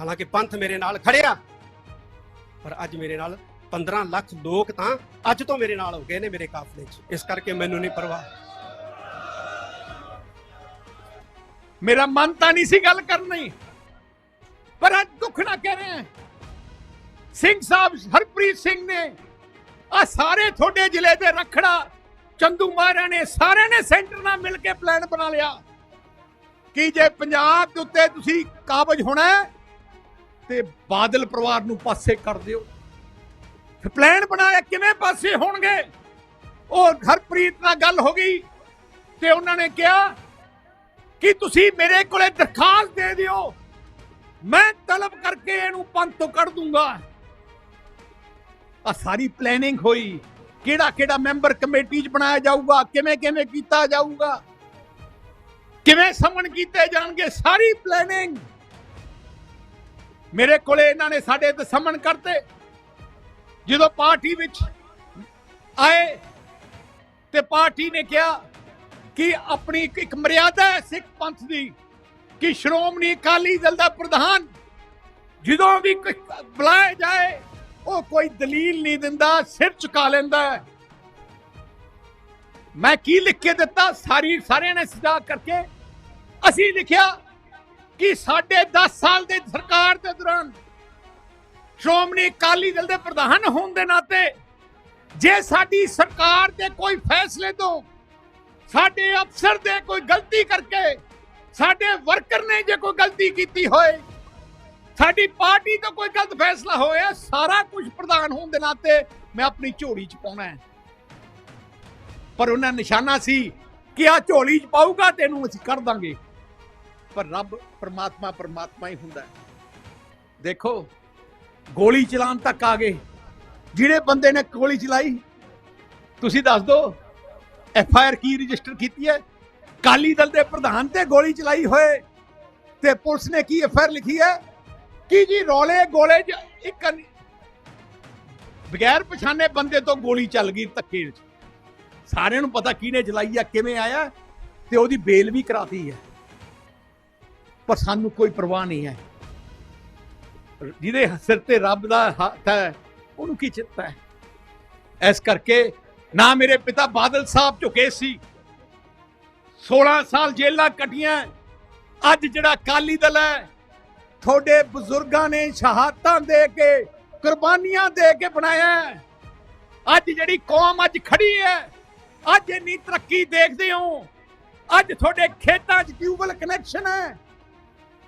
ਹਾਲਾਂਕਿ ਪੰਥ ਮੇਰੇ ਨਾਲ ਖੜਿਆ ਪਰ ਅੱਜ ਮੇਰੇ ਨਾਲ 15 ਲੱਖ ਲੋਕ ਤਾਂ ਅੱਜ ਤੋਂ ਮੇਰੇ ਨਾਲ ਹੋ ਗਏ ਨੇ ਮੇਰੇ ਕਾਫਲੇ 'ਚ। ਇਸ ਕਰਕੇ ਮੈਨੂੰ ਨਹੀਂ ਪਰਵਾਹ। ਮੇਰਾ ਮਨ ਤਾਂ ਨਹੀਂ ਸੀ ਗੱਲ ਕਰਨੀ ਪਰ ਅੱਜ ਦੁੱਖ ਨਾ ਕਹਿ ਰਹੇ ਹਾਂ। ਸਿੰਘ ਸਾਹਿਬ ਹਰਪ੍ਰੀਤ ਸਿੰਘ ਨੇ ਆ ਸਾਰੇ ਤੁਹਾਡੇ ਜ਼ਿਲ੍ਹੇ ਦੇ ਰਖੜਾ, ਚੰਦੂ ਮਾਰਾ ਨੇ ਸਾਰਿਆਂ ਨੇ ਸੈਂਟਰ ਨਾਲ ਮਿਲ ਕੇ ਪਲਾਨ ਬਣਾ ਲਿਆ। ਕਿ ਜੇ ਪੰਜਾਬ ਦੇ ਉੱਤੇ ਤੁਸੀਂ ਕਾਬਜ ਹੋਣਾ ਤੇ ਬਾਦਲ ਪਰਿਵਾਰ ਨੂੰ ਪਾਸੇ ਕਰ ਦਿਓ। ਫਿਰ ਪਲਾਨ ਬਣਾਇਆ ਕਿਵੇਂ ਪਾਸੇ ਹੋਣਗੇ? ਉਹ ਹਰਪ੍ਰੀਤ ਨਾਲ ਗੱਲ ਹੋ ਗਈ ਤੇ ਉਹਨਾਂ ਨੇ ਕਿਹਾ ਕਿ ਤੁਸੀਂ ਮੇਰੇ ਕੋਲੇ ਦਰਖਾਸਤ ਦੇ ਦਿਓ। ਮੈਂ ਤਲਬ ਕਰਕੇ ਇਹਨੂੰ ਪੰਥ ਤੋਂ ਕੱਢ ਦੂੰਗਾ। ਆ ਸਾਰੀ ਪਲੈਨਿੰਗ ਹੋਈ। ਕਿਹੜਾ ਕਿਹੜਾ ਮੈਂਬਰ ਕਮੇਟੀ 'ਚ ਬਣਾਇਆ ਜਾਊਗਾ? ਕਿਵੇਂ ਕਿਵੇਂ ਕੀਤਾ ਜਾਊਗਾ? ਕਿਵੇਂ ਸਮਨ ਕੀਤੇ ਜਾਣਗੇ? ਸਾਰੀ ਪਲੈਨਿੰਗ ਮੇਰੇ ਕੋਲੇ ਇਹਨਾਂ ਨੇ ਸਾਡੇ ਤੇ ਕਰਤੇ। ਜਦੋਂ ਪਾਰਟੀ ਵਿੱਚ ਆਏ ਤੇ ਪਾਰਟੀ ਨੇ ਕਿਹਾ ਕਿ ਆਪਣੀ ਇੱਕ- ਮਰਿਆਦਾ ਹੈ ਸਿੱਖ ਪੰਥ ਦੀ ਕਿ ਸ਼੍ਰੋਮਣੀ ਅਕਾਲੀ ਦਲ ਦਾ ਪ੍ਰਧਾਨ ਜਦੋਂ ਵੀ ਕੋਈ ਬੁਲਾਇਆ ਜਾਏ, ਉਹ ਕੋਈ ਦਲੀਲ ਨਹੀਂ ਦਿੰਦਾ, ਸਿਰ ਝੁਕਾ ਲੈਂਦਾ ਮੈਂ ਕੀ ਲਿਖ ਕੇ ਦਿੱਤਾ? ਸਾਰੀ ਸਾਰਿਆਂ ਨੇ ਸਜਾ ਕਰਕੇ ਅਸੀਂ ਲਿਖਿਆ ਕਿ ਸਾਡੇ 10 ਸਾਲ ਦੇ ਸਰਕਾਰ ਦੇ ਦੌਰਾਨ ਸ਼੍ਰੋਮਣੀ ਅਕਾਲੀ ਦਲ ਦੇ ਪ੍ਰਧਾਨ ਹੋਣ ਦੇ ਨਾਤੇ ਜੇ ਸਾਡੀ ਸਰਕਾਰ ਦੇ ਕੋਈ ਫੈਸਲੇ ਤੋਂ ਸਾਡੇ ਅਫਸਰ ਦੇ ਕੋਈ ਗਲਤੀ ਕਰਕੇ ਸਾਡੇ ਵਰਕਰ ਨੇ ਜੇ ਕੋਈ ਗਲਤੀ ਕੀਤੀ ਹੋਏ, ਸਾਡੀ ਪਾਰਟੀ ਤੋਂ ਕੋਈ ਗਲਤ ਫੈਸਲਾ ਹੋਇਆ ਸਾਰਾ ਕੁਝ ਪ੍ਰਧਾਨ ਹੋਣ ਦੇ ਨਾਤੇ ਮੈਂ ਆਪਣੀ ਝੋਲੀ 'ਚ ਪਾਉਣਾ ਹੈ। ਪਰ ਉਹਨਾਂ ਨਿਸ਼ਾਨਾ ਸੀ ਕਿ ਆ ਝੋਲੀ 'ਚ ਪਾਊਗਾ ਤੈਨੂੰ ਅਸੀਂ ਕਰ ਦਾਂਗੇ। ਪਰ ਰੱਬ ਪਰਮਾਤਮਾ ਪਰਮਾਤਮਾ ਹੀ ਹੁੰਦਾ ਦੇਖੋ, ਗੋਲੀ ਚਲਾਉਣ ਤੱਕ ਆ ਗਏ। ਜਿਹੜੇ ਬੰਦੇ ਨੇ ਗੋਲੀ ਚਲਾਈ, ਤੁਸੀਂ ਦੱਸ ਦਿਓ, ਐਫ ਆਈ ਆਰ ਕੀ ਰਜਿਸਟਰ ਕੀਤੀ ਹੈ? ਕਾਲੀ ਦਲ ਦੇ ਪ੍ਰਧਾਨ ਤੇ ਗੋਲੀ ਚਲਾਈ ਹੋਏ ਤੇ ਪੁਲਿਸ ਨੇ ਕੀ ਐਫ ਆਈ ਆਰ ਲਿਖੀ ਹੈ? ਕੀ ਜੀ, ਰੋਲੇ ਗੋਲੇ 'ਚ ਇੱਕ ਬਗੈਰ ਪਛਾਣੇ ਬੰਦੇ ਤੋਂ ਗੋਲੀ ਚੱਲ ਗਈ ਧੱਕੇ ਵਿੱਚ। ਸਾਰਿਆਂ ਨੂੰ ਪਤਾ ਕਿਹਨੇ ਚਲਾਈ ਆ, ਕਿਵੇਂ ਆਇਆ, ਤੇ ਉਹਦੀ ਬੇਲ ਵੀ ਕਰਾਤੀ ਹੈ। ਪਰ ਸਾਨੂੰ ਕੋਈ ਪਰਵਾਹ ਨਹੀਂ ਹੈ। ਜਿਹਦੇ ਸਿਰ ਤੇ ਰੱਬ ਦਾ ਹੱਥ ਹੈ, ਉਹਨੂੰ ਕੀ ਚਿੰਤਾ ਹੈ? ਇਸ ਕਰਕੇ ਨਾ ਮੇਰੇ ਪਿਤਾ ਬਾਦਲ ਸਾਹਿਬ ਝੁਕੇ ਸੀ। 16 ਸਾਲ ਜੇਲਾਂ ਕੱਟੀਆਂ। ਅੱਜ ਜਿਹੜਾ ਕਾਲੀ ਦਲ ਹੈ, ਤੁਹਾਡੇ ਬਜ਼ੁਰਗਾਂ ਨੇ ਸ਼ਹਾਦਤਾਂ ਦੇ ਕੇ, ਕੁਰਬਾਨੀਆਂ ਦੇ ਕੇ ਬਣਾਇਆ ਅੱਜ ਜਿਹੜੀ ਕੌਮ ਅੱਜ ਖੜੀ ਹੈ, ਅੱਜ ਇੰਨੀ ਤਰੱਕੀ ਦੇਖਦੇ ਹੋ। ਅੱਜ ਤੁਹਾਡੇ ਖੇਤਾਂ 'ਚ ਟਿਊਬਲ ਕਨੈਕਸ਼ਨ ਹੈ।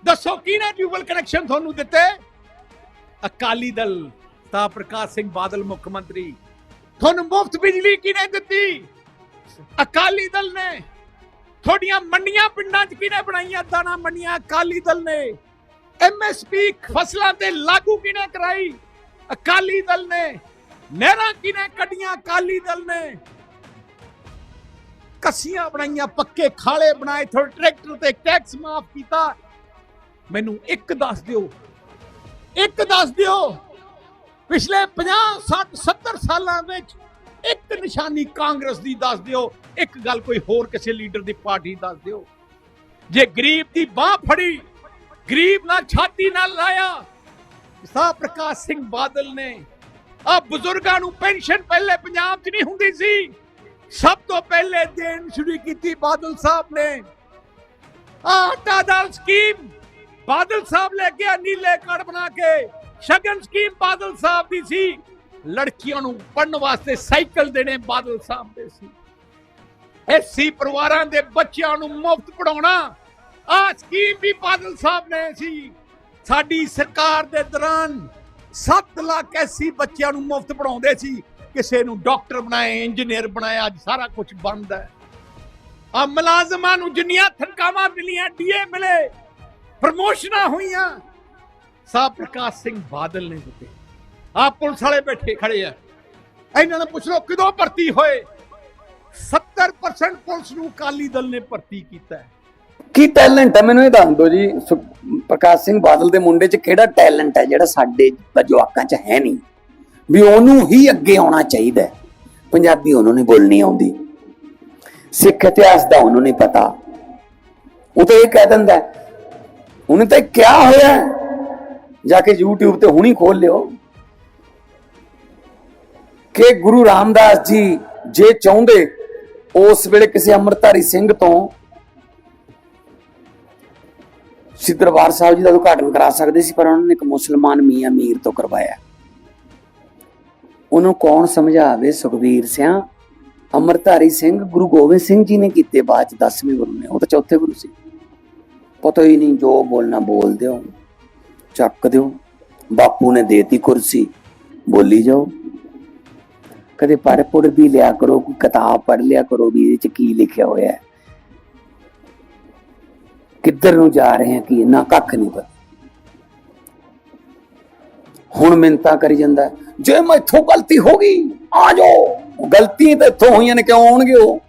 ਦੱਸੋ ਕਿਹਨੇ ਟਿਊਬਲ ਕਨੈਕਸ਼ਨ ਤੁਹਾਨੂੰ ਦਿੱਤੇ? ਅਕਾਲੀ ਦਲ, ਤਾਂ ਪ੍ਰਕਾਸ਼ ਸਿੰਘ ਬਾਦਲ ਮੁੱਖ ਮੰਤਰੀ। ਤੁਹਾਨੂੰ ਮੁਫਤ ਬਿਜਲੀ ਕਿਹਨੇ ਦਿੱਤੀ? ਅਕਾਲੀ ਦਲ ਨੇ। ਤੁਹਾਡੀਆਂ ਮੰਡੀਆਂ ਪਿੰਡਾਂ 'ਚ ਕਿਹਨੇ ਬਣਾਈਆਂ? ਦਾਣਾ ਮੰਡੀਆਂ ਅਕਾਲੀ ਦਲ ਨੇ। ਐਮਐਸਪੀ ਫਸਲਾਂ ਤੇ ਲਾਗੂ ਕਿਹਨੇ ਕਰਾਈ? ਅਕਾਲੀ ਦਲ ਨੇ। ਨਹਿਰਾਂ ਕਿਹਨੇ ਕੱਢੀਆਂ? ਅਕਾਲੀ ਦਲ ਨੇ। ਕੱਸੀਆਂ ਬਣਾਈਆਂ, ਪੱਕੇ ਖਾਲੇ ਬਣਾਏ, ਤੁਹਾਡੇ ਟਰੈਕਟਰ ਤੇ ਟੈਕਸ ਮਾਫ ਕੀਤਾ। ਮੈਨੂੰ ਇੱਕ ਦੱਸ ਦਿਓ। ਇੱਕ ਦੱਸ ਦਿਓ। ਪਿਛਲੇ 50 60 70 ਸਾਲਾਂ ਵਿੱਚ ਇੱਕ ਨਿਸ਼ਾਨੀ ਕਾਂਗਰਸ ਦੀ ਦੱਸ ਦਿਓ। ਇੱਕ ਗੱਲ ਕੋਈ ਹੋਰ ਕਿਸੇ ਲੀਡਰ ਦੀ ਪਾਰਟੀ ਦੱਸ ਦਿਓ। ਜੇ ਗਰੀਬ ਦੀ ਬਾਹ ਫੜੀ, ਗਰੀਬ ਨਾਲ ਛਾਤੀ ਨਾਲ ਲਾਇਆ, ਸਾਹ ਪ੍ਰਕਾਸ਼ ਸਿੰਘ ਬਾਦਲ ਨੇ ਆ ਬਜ਼ੁਰਗਾਂ ਨੂੰ ਪੈਨਸ਼ਨ ਪਹਿਲੇ ਪੰਜਾਬ 'ਚ ਨਹੀਂ ਹੁੰਦੀ ਸੀ। ਸਭ ਤੋਂ ਪਹਿਲੇ ਦੇਣ ਸ਼ੁਰੂ ਕੀਤੀ ਬਾਦਲ ਸਾਹਿਬ ਨੇ। ਆਟਾ ਦਾਲ ਸਕੀਮ ਬਾਦਲ ਸਾਹਿਬ ਲੈ ਕੇ ਆ ਨੀਲੇ ਕਾਰਡ ਬਣਾ ਕੇ ਸ਼ਗਨ ਸਕੀਮ ਬਾਦਲ ਸਾਹਿਬ ਦੀ ਸੀ। ਲੜਕੀਆਂ ਨੂੰ ਪੜਨ ਵਾਸਤੇ ਸਾਈਕਲ ਦੇਣੇ ਬਾਦਲ ਸਾਹਿਬ ਦੇ ਸੀ। ਐਸੀ ਪਰਿਵਾਰਾਂ ਦੇ ਬੱਚਿਆਂ ਨੂੰ ਮੁਫਤ ਪੜਾਉਣਾ ਆ ਸਕੀਮ ਵੀ ਬਾਦਲ ਸਾਹਿਬ ਨੇ ਸੀ। ਸਾਡੀ ਸਰਕਾਰ ਦੇ ਦੌਰਾਨ 7 ਲੱਖ ਐਸੀ ਬੱਚਿਆਂ ਨੂੰ ਮੁਫਤ ਪੜਾਉਂਦੇ ਸੀ। ਕਿਸੇ ਨੂੰ ਡਾਕਟਰ ਬਣਾਏ ਇੰਜੀਨੀਅਰ ਬਣਾਇਆ, ਅੱਜ ਸਾਰਾ ਕੁਝ ਬੰਦ ਹੈ। ਆ ਮੁਲਾਜ਼ਮਾਂ ਨੂੰ ਜਿੰਨੀਆਂ ਤਨਖਾਹਾਂ ਮਿਲੀਆਂ, ਡੀਏ ਮਿਲੇ। ਪ੍ਰਮੋਸ਼ਨਾਂ ਹੋਈਆਂ। ਸਾਹ ਪ੍ਰਕਾਸ਼ ਸਿੰਘ ਬਾਦਲ ਨੇ ਦਿੱਤੇ। ਆ ਪੁਲਿਸ ਵਾਲੇ ਬੈਠੇ ਖੜੇ ਆ। ਇਹਨਾਂ ਨੂੰ ਪੁੱਛ ਲਓ, ਕਿਦੋਂ ਭਰਤੀ ਹੋਏ? 70% ਪੁਲਿਸ ਨੂੰ ਅਕਾਲੀ ਦਲ ਨੇ ਭਰਤੀ ਕੀਤਾ ਹੈ। ਕੀ ਟੈਲੈਂਟ ਹੈ? ਮੈਨੂੰ ਇਹ ਦੱਸ ਦਿਓ ਜੀ ਪ੍ਰਕਾਸ਼ ਸਿੰਘ ਬਾਦਲ ਦੇ ਮੁੰਡੇ 'ਚ ਕਿਹੜਾ ਟੈਲੈਂਟ ਹੈ ਜਿਹੜਾ ਸਾਡੇ ਜਵਾਕਾਂ 'ਚ ਹੈ ਨਹੀਂ? ਵੀ ਉਹਨੂੰ ਹੀ ਅੱਗੇ ਆਉਣਾ ਚਾਹੀਦਾ ਪੰਜਾਬੀ ਉਹਨੂੰ ਨਹੀਂ ਬੋਲਣੀ ਆਉਂਦੀ। ਸਿੱਖ ਇਤਿਹਾਸ ਦਾ ਉਹਨੂੰ ਨਹੀਂ ਪਤਾ। ਉਹ ਤਾਂ ਇਹ ਕਹਿ ਦਿੰਦਾ ਉਹਨੇ ਤਾਂ ਕਿਆ ਹੋਇਆ? ਜਾ ਕੇ YouTube ਤੇ ਹੁਣੀ ਖੋਲ ਲਿਓ। ਕਿ ਗੁਰੂ ਰਾਮਦਾਸ ਜੀ ਜੇ ਚਾਹੁੰਦੇ, ਉਸ ਵੇਲੇ ਕਿਸੇ ਅੰਮ੍ਰਿਤਧਾਰੀ ਸਿੰਘ ਤੋਂ ਸ੍ਰੀ ਦਰਬਾਰ ਸਾਹਿਬ ਜੀ ਦਾ ਉਦਘਾਟਨ ਕਰਾ ਸਕਦੇ ਸੀ, ਪਰ ਉਹਨਾਂ ਨੇ ਇੱਕ ਮੁਸਲਮਾਨ ਮੀਆਂ ਮੀਰ ਤੋਂ ਕਰਵਾਇਆ। ਉਹਨੂੰ ਕੌਣ ਸਮਝਾਵੇ ਸੁਖਬੀਰ ਸਿਆ? ਅੰਮ੍ਰਿਤਧਾਰੀ ਸਿੰਘ ਗੁਰੂ ਗੋਬਿੰਦ ਸਿੰਘ ਜੀ ਨੇ ਕੀਤੇ ਬਾਅਦ ਚ 10ਵੇਂ ਗੁਰੂ ਨੇ, ਉਹ ਤਾਂ ਚੌਥੇ ਗੁਰੂ ਸੀ। ਪਤਾ ਹੀ ਨਹੀਂ ਜੋ ਬੋਲਣਾ ਬੋਲ ਦਿਓ ਚੱਕ ਦਿਓ। ਬਾਪੂ ਨੇ ਦੇਤੀ ਕੁਰਸੀ। ਬੋਲੀ ਜਾਓ। ਕਦੇ ਪੜ੍ਹ ਵੀ ਲਿਆ ਕਰੋ ਕੋਈ ਕਿਤਾਬ ਪੜ੍ਹ ਲਿਆ ਕਰੋ ਵੀ ਇਹਦੇ ਚ ਕੀ ਲਿਖਿਆ ਹੋਇਆ ਹੈ। ਕਿੱਧਰ ਨੂੰ ਜਾ ਰਹੇ ਹਾਂ ਕੀ ਨਾ ਕੱਖ ਨਹੀਂ ਪਤਾ। ਹੁਣ ਮਿੰਤਾ ਕਰੀ ਜਾਂਦਾ ਹੈ, ਜੇ ਮੈਥੋਂ ਗਲਤੀ ਹੋ ਗਈ ਆ ਜਾਓ। ਗਲਤੀ ਤਾਂ ਇੱਥੋਂ ਹੋਈਆਂ ਨੇ ਕਿਉਂ ਆਉਣਗੇ ਉਹ?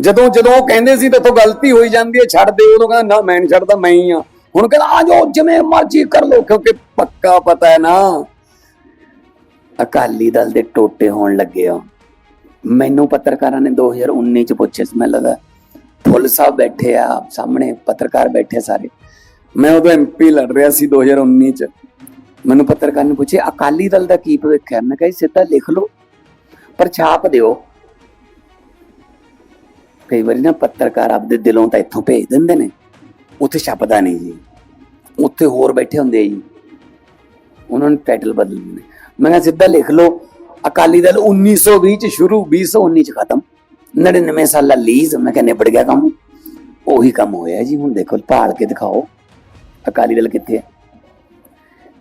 ਜਦੋਂ ਜਦੋਂ ਉਹ ਕਹਿੰਦੇ ਸੀ ਤੇਥੋਂ ਗਲਤੀ ਹੋਈ ਜਾਂਦੀ ਹੈ, ਛੱਡ ਦੇ ਉਦੋਂ ਕਹਿੰਦਾ, ਨਾ, ਮੈਂ ਨਹੀਂ ਛੱਡਦਾ, ਮੈਂ ਹੀ ਆ। ਹੁਣ ਕਹਿੰਦਾ, ਆ ਜਾਓ, ਜਿਵੇਂ ਮਰਜ਼ੀ ਕਰ ਲਓ, ਕਿਉਂਕਿ ਪੱਕਾ ਪਤਾ ਹੈ ਨਾ, ਅਕਾਲੀ ਦਲ ਦੇ ਟੋਟੇ ਹੋਣ ਲੱਗੇ ਆ। ਮੈਨੂੰ ਪੱਤਰਕਾਰਾਂ ਨੇ 2019 ਚ ਪੁੱਛਿਆ ਸੀ, ਮੈਂ ਲੱਗਾ ਫੁੱਲ ਸਾਹਿਬ ਬੈਠੇ ਆ ਸਾਹਮਣੇ ਪੱਤਰਕਾਰ ਬੈਠੇ ਸਾਰੇ। ਮੈਂ ਉਦੋਂ ਐਮਪੀ ਲੜ ਰਿਹਾ ਸੀ 2019 ਚ। ਮੈਨੂੰ ਪੱਤਰਕਾਰ ਨੇ ਪੁੱਛਿਆ, ਅਕਾਲੀ ਦਲ ਦਾ ਕੀ ਭਵਿੱਖ ਹੈ? ਮੈਂ ਕਿਹਾ ਸਿੱਧਾ ਲਿਖ ਲਓ, ਪਰ ਛਾਪ ਦਿਓ। ਕਈ ਵਾਰੀ ਨਾ ਪੱਤਰਕਾਰ ਆਪਦੇ ਦਿਲੋਂ ਤਾਂ ਇੱਥੋਂ ਭੇਜ ਦਿੰਦੇ ਨੇ। ਉੱਥੇ ਛਪਦਾ ਨਹੀਂ ਜੀ। ਉੱਥੇ ਹੋਰ ਬੈਠੇ ਹੁੰਦੇ ਜੀ। ਉਹਨਾਂ ਨੇ ਟਾਈਟਲ ਬਦਲ ਦਿੰਦੇ ਮੈਂ ਕਿਹਾ ਸਿੱਧਾ ਲਿਖ ਲਓ, ਅਕਾਲੀ ਦਲ 1920 ਚ ਸ਼ੁਰੂ 2019 ਚ ਖਤਮ। 99 ਸਾਲਾ ਲੀਜ਼ ਮੈਂ ਕਿਹਾ ਨਿਬੜ ਗਿਆ ਕੰਮ। ਉਹੀ ਕੰਮ ਹੋਇਆ ਜੀ, ਹੁਣ ਦੇਖੋ, ਭਾਲ ਕੇ ਦਿਖਾਓ। ਅਕਾਲੀ ਦਲ ਕਿੱਥੇ ਹੈ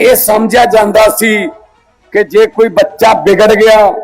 ਇਹ ਸਮਝਿਆ ਜਾਂਦਾ ਸੀ ਕਿ ਜੇ ਕੋਈ ਬੱਚਾ ਵਿਗੜ ਗਿਆ